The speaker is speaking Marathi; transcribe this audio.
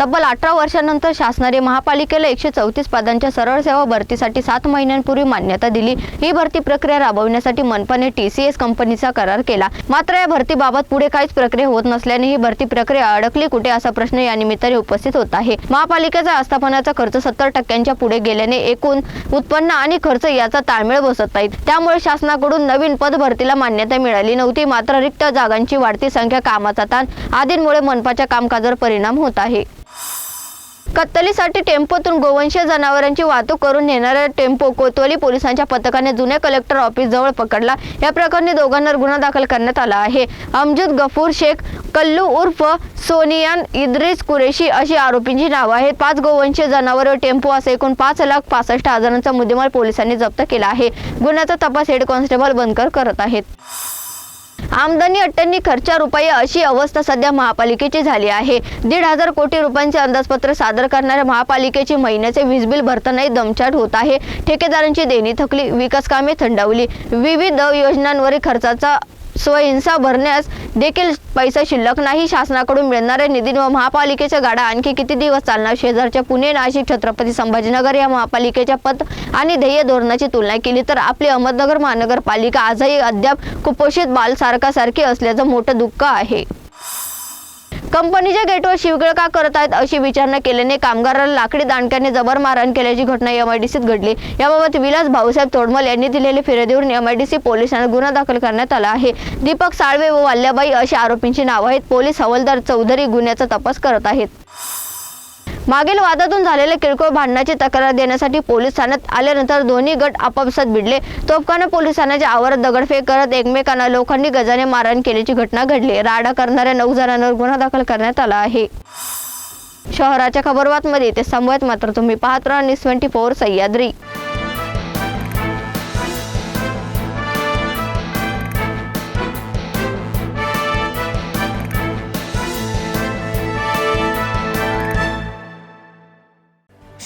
तब्बल अठरा वर्षानंतर शासनाने महापालिकेला एकशे चौतीस पदांच्या सरळ सेवा भरतीसाठी सात महिन्यांपूर्वी मान्यता दिली. ही भरती प्रक्रिया राबवण्यासाठी मनपाने टी सी एस कंपनीचा करार केला. मात्र या भरतीबाबत पुढे काहीच प्रक्रिया होत नसल्याने ही भरती प्रक्रिया अडकली कुठे असा प्रश्न या निमित्ताने उपस्थित होत आहे. महापालिकेचा आस्थापनाचा खर्च सत्तर टक्क्यांच्या पुढे गेल्याने एकूण उत्पन्न आणि खर्च याचा ताळमेळ बसत नाही त्यामुळे शासनाकडून नवीन पद भरतीला मान्यता मिळाली नव्हती. मात्र रिक्त जागांची वाढती संख्या कामाचा ताण आदींमुळे मनपाच्या कामकाजावर परिणाम होत आहे. कत्तलीसाठी टेम्पोतून गोवंशीय जनावरांची वाहतूक करून नेणाऱ्या टेम्पो कोतवाली पोलिसांच्या पथकाने जुन्या कलेक्टर ऑफिस जवळ पकडला. या प्रकरणी दोघांवर गुन्हा दाखल करण्यात आला आहे. अमजद गफूर शेख कल्लू उर्फ सोनियान इद्रिस कुरेशी अशी आरोपींची नावं आहेत. पाच गोवंशीय जनावर व टेम्पो असे एकूण पाच लाख पासष्ट हजारांचा मुद्देमाल पोलिसांनी जप्त केला आहे. गुन्ह्याचा तपास हेड कॉन्स्टेबल बनकर करत आहेत. आमदनी अट्ट्यांनी खर्चा रुपये अशी अवस्था सध्या महापालिकेची झाली आहे. दीड हजार कोटी रुपयांचे अंदाजपत्र सादर करणाऱ्या महापालिकेची महिन्याचे वीज बिल भरतानाही दमछाट होत आहे. ठेकेदारांची देणी थकली विकास कामे थंडावली. विविध योजनांवरील खर्चाचा स्वहिंसा भरण्यास देखील पैसा शिल्लक नाही. शासनाकडून मिळणाऱ्या निधी व महापालिकेच्या गाड्या आणखी किती दिवस चालणार? शेजारच्या पुणे नाशिक छत्रपती संभाजीनगर या महापालिकेच्या पत आणि ध्येय धोरणाची तुलना केली तर आपली अहमदनगर महानगरपालिका आजही अद्याप कुपोषित बालसारखासारखी असल्याचं मोठं दुःख आहे. कंपनीच्या गेटवर शिवगळ का करत आहेत अशी विचारणा केल्याने कामगाराला लाकडी दांडक्याने जबर मारहाण केल्याची घटना एमआयडीसीत घडली. याबाबत विलास भाऊसाहेब तोडमल यांनी दिलेली फिर्यादीवरून एमआयडीसी पोलिसांना गुन्हा दाखल करण्यात आला आहे. दीपक साळवे व वाल्याबाई अशी आरोपींची नावं आहेत. पोलीस हवालदार चौधरी गुन्ह्याचा तपास करत आहेत. मागील वादातून झालेल्या किरकोळ भांडणाची तक्रार देण्यासाठी पोलीस ठाण्यात आल्यानंतर दोन्ही गट आपापसात भिडले. तोफखाना ठाण्याच्या आवारात दगडफेक करत एकमेकांना लोखंडी गजाने मारहाण केल्याची घटना घडली. राडा करणाऱ्या नऊ जणांवर गुन्हा दाखल करण्यात आला आहे. शहराच्या खबरबातमध्ये ते संवाद मात्र तुम्ही पाहत राहा. News twenty four Sahyadri.